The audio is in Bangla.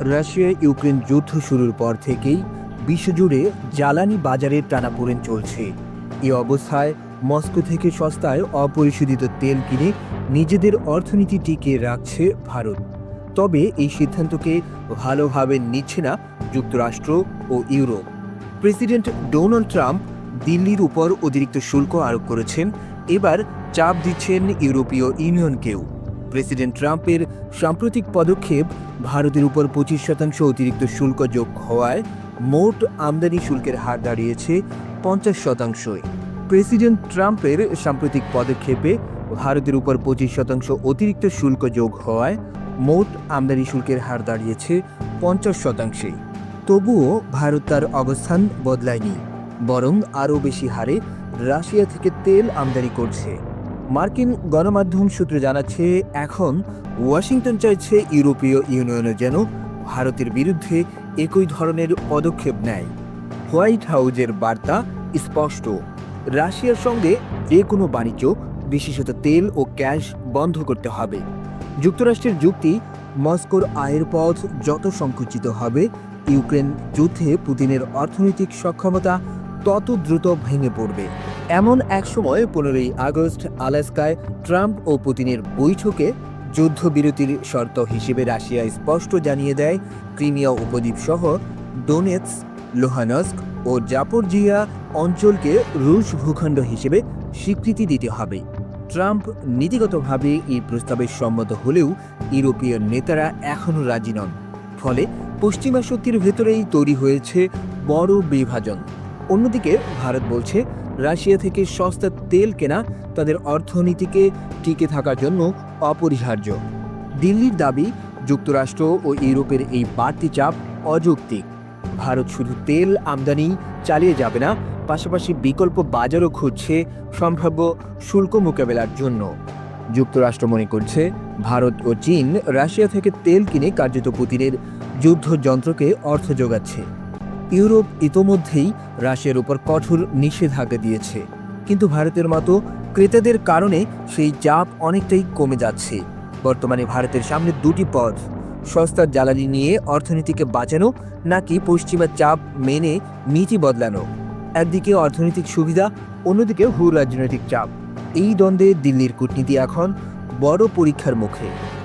রাশিয়া ইউক্রেন যুদ্ধ শুরুর পর থেকেই বিশ্বজুড়ে জ্বালানি বাজারের টানাপোড়েন চলছে। এ অবস্থায় মস্কো থেকে সস্তায় অপরিশোধিত তেল কিনে নিজেদের অর্থনীতি টিকিয়ে রাখছে ভারত। তবে এই সিদ্ধান্তকে ভালোভাবে নিচ্ছে না যুক্তরাষ্ট্র ও ইউরোপ। প্রেসিডেন্ট ডোনাল্ড ট্রাম্প দিল্লির উপর অতিরিক্ত শুল্ক আরোপ করেছেন। এবার চাপ দিচ্ছেন ইউরোপীয় ইউনিয়নকেও। প্রেসিডেন্ট ট্রাম্পের সাম্প্রতিক পদক্ষেপ ভারতের উপর পঁচিশ শতাংশ অতিরিক্ত শুল্ক যোগ হওয়ায় মোট আমদানি শুল্কের হার দাঁড়িয়েছে পঞ্চাশ শতাংশই। প্রেসিডেন্ট ট্রাম্পের সাম্প্রতিক পদক্ষেপে ভারতের উপর পঁচিশ শতাংশ অতিরিক্ত শুল্ক যোগ হওয়ায় মোট আমদানি শুল্কের হার দাঁড়িয়েছে পঞ্চাশ শতাংশে। তবুও ভারত তার অবস্থান বদলায়নি, বরং আরও বেশি হারে রাশিয়া থেকে তেল আমদানি করছে। মার্কিন গণমাধ্যম সূত্রে জানাচ্ছে, এখন ওয়াশিংটন চাইছে ইউরোপীয় ইউনিয়নও যেন ভারতের বিরুদ্ধে একই ধরনের পদক্ষেপ নেয়। হোয়াইট হাউজের বার্তা স্পষ্ট। রাশিয়ার সঙ্গে যে কোনো বাণিজ্য, বিশেষত তেল ও ক্যাশ বন্ধ করতে হবে। যুক্তরাষ্ট্রের যুক্তি, মস্কোর আয়ের পথ যত সংকুচিত হবে, ইউক্রেন যুদ্ধে পুতিনের অর্থনৈতিক সক্ষমতা তত দ্রুত ভেঙে পড়বে। এমন এক সময় পনেরোই আগস্ট আলাস্কায় ট্রাম্প ও পুতিনের বৈঠকে যুদ্ধবিরতির শর্ত হিসেবে রাশিয়া স্পষ্ট জানিয়ে দেয়, ক্রিমিয়া উপদ্বীপ সহ ডোনেটস লোহানস্ক ও জাপরজিয়া অঞ্চলকে রুশ ভূখণ্ড হিসেবে স্বীকৃতি দিতে হবে। ট্রাম্প নীতিগতভাবে এই প্রস্তাবে সম্মত হলেও ইউরোপীয় নেতারা এখনও রাজি নন। ফলে পশ্চিমা শক্তির ভেতরেই তৈরি হয়েছে বড় বিভাজন। অন্যদিকে ভারত বলছে রাশিয়া থেকে সস্তা তেল কেনা তাদের অর্থনীতিকে টিকে থাকার জন্য অপরিহার্য। দিল্লির দাবি, যুক্তরাষ্ট্র ও ইউরোপের এই বাড়তি চাপ অযৌক্তিক। ভারত শুধু তেল আমদানি চালিয়ে যাবে না, পাশাপাশি বিকল্প বাজারও খুঁজছে সম্ভাব্য শুল্ক মোকাবেলার জন্য। যুক্তরাষ্ট্র মনে করছে, ভারত ও চীন রাশিয়া থেকে তেল কিনে কার্যত পুতিনের যুদ্ধযন্ত্রকে অর্থ যোগাচ্ছে। ইউরোপ ইতোমধ্যেই রাশিয়ার উপর কঠোর নিষেধাজ্ঞা দিয়েছে। কিন্তু ভারতের মতো ক্রেতাদের কারণে সেই চাপ অনেকটাই কমে যাচ্ছে। বর্তমানে ভারতের সামনে দুটি পথ সস্তার জ্বালানি নিয়ে অর্থনীতিকে বাঁচানো নাকি পশ্চিমা চাপ মেনে নীতি বদলানো। একদিকে অর্থনৈতিক সুবিধা, অন্যদিকে ভূ রাজনৈতিক চাপ। এই দ্বন্দ্বে দিল্লির কূটনীতি এখন বড় পরীক্ষার মুখে।